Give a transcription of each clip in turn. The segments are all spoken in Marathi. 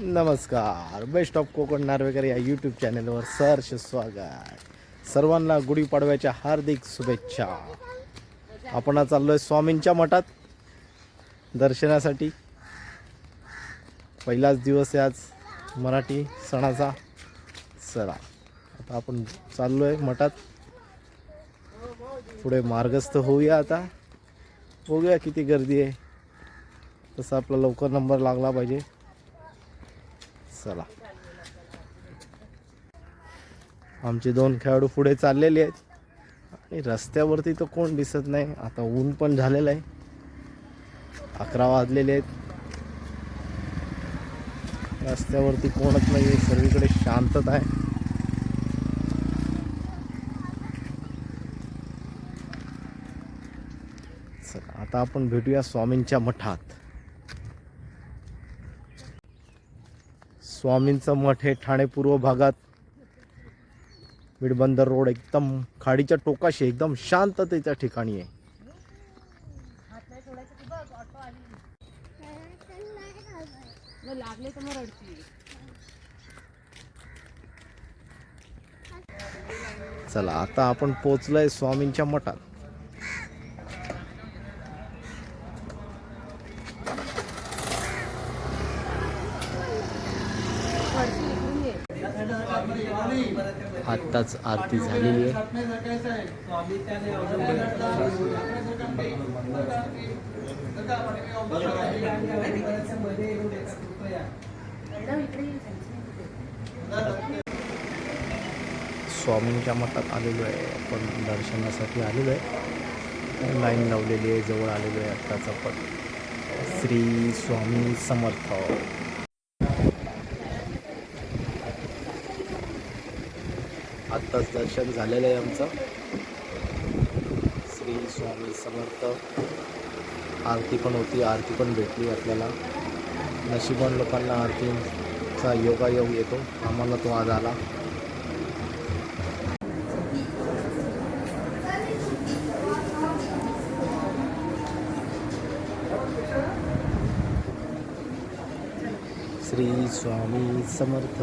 नमस्कार. बेस्ट ऑफ कोकण नार्वेकर या यूट्यूब चॅनलवर सहर्ष स्वागत. सर्वांना गुढीपाडव्याच्या हार्दिक शुभेच्छा. आपण चाललो आहे स्वामींच्या मठात दर्शनासाठी. पहिलाच दिवस आहे आज मराठी सणाचा सरा आता आपण चाललो आहे मठात. पुढे मार्गस्थ होऊया आता. बघूया किती गर्दी आहे. तसं आपला लवकर नंबर लागला पाहिजे. चला. आमचे दोन खेळाडू पुढे चाललेले आहेत. आणि रस्त्यावरती तर कोण दिसत नाही. आता ऊन पण झालेलं आहे. अकरा वाजलेले आहेत. रस्त्यावरती कोणच नाही आहे सर्वीकडे शांतता आहे. चला आता आपण भेटूया स्वामींच्या मठात. स्वामींचं मठ हे ठाणे पूर्व भागात. मिडबंदर रोड एकदम खाडीच्या टोकाशी एकदम शांततेच्या ठिकाणी आहे. लागले तर चला आता आपण पोचलोय स्वामींच्या मठात वरती इकडून ये आत्ताच आरती झालेली आहे. स्वामींच्या मठात आलेलो आहे आपण दर्शनासाठी आलेलो आहे. लाईन लावलेली आहे जवळ आलेलो आहे आत्ताच आपण. श्री स्वामी समर्थ. आत्ताच दर्शन झालेलं आहे आमचं. श्री स्वामी समर्थ. आरती पण होती आरती पण भेटली आपल्याला. नशिबान लोकांना आरतीचा योगायोग येतो. आम्हाला तो आज आला. श्री स्वामी समर्थ.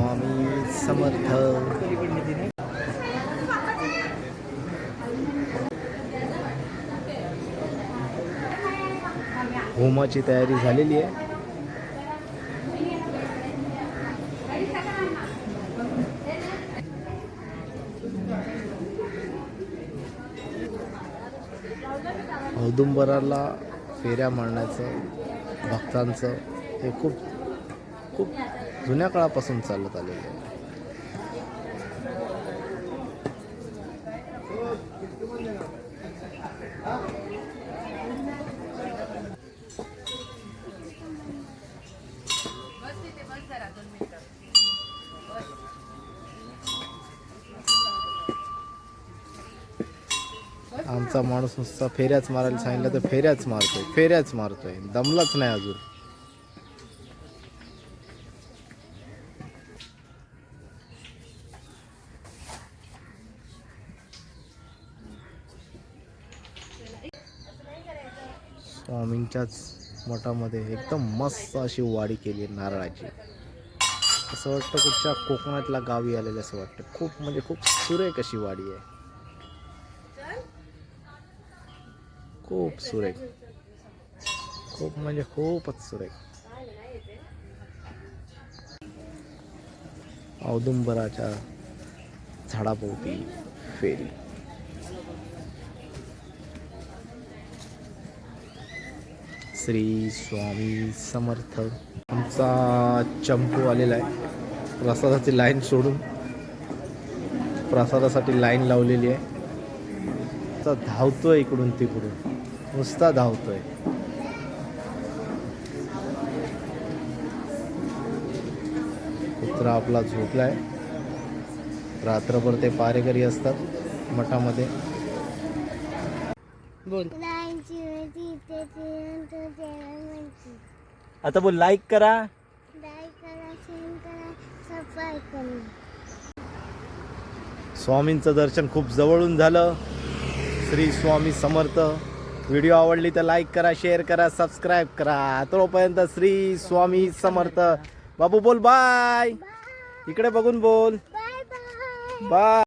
स्वामी समर्थ. होमाची तयारी झालेली आहे. औदुंबराला फेऱ्या मारण्याचं भक्तांचं हे खूप खूप जुन्या काळापासून चालत आलेलं आहे. आमचा माणूस नुसता फेऱ्याच मारायला सांगितलं तर फेऱ्याच मारतोय फेऱ्याच मारतोय. दमलाच नाही अजून. स्वामींच्याच मठामध्ये एकदम मस्त अशी वाडी केली आहे नारळाची. असं वाटतं कुठच्या कोकणातल्या गावी आलेलं असं वाटतं. खूप म्हणजे खूप सुरेख अशी वाडी आहे. खूप सुरेख. खूप म्हणजे खूपच सुरेख. औदुंबराच्या झाडाभोवती फेरी. श्री स्वामी समर्थ. आमचा चंपू आलेला आहे. प्रसादाची लाईन सोडून. प्रसादासाठी लाईन लावलेली आहे. तर धावतोय इकडून तिकडून. नुसता धावतोय. कुत्रा आपला झोपलाय. रात्रभर ते पारेकरी असतात मठामध्ये. बोल. आता बोल लाईक करा. स्वामींचं दर्शन खूप जवळून झालं. श्री स्वामी समर्थ. व्हिडिओ आवडली तर लाईक करा शेअर करा सबस्क्राईब करा. तोपर्यंत श्री स्वामी समर्थ. बाबू बोल बाय इकडे बघून बोल. बाय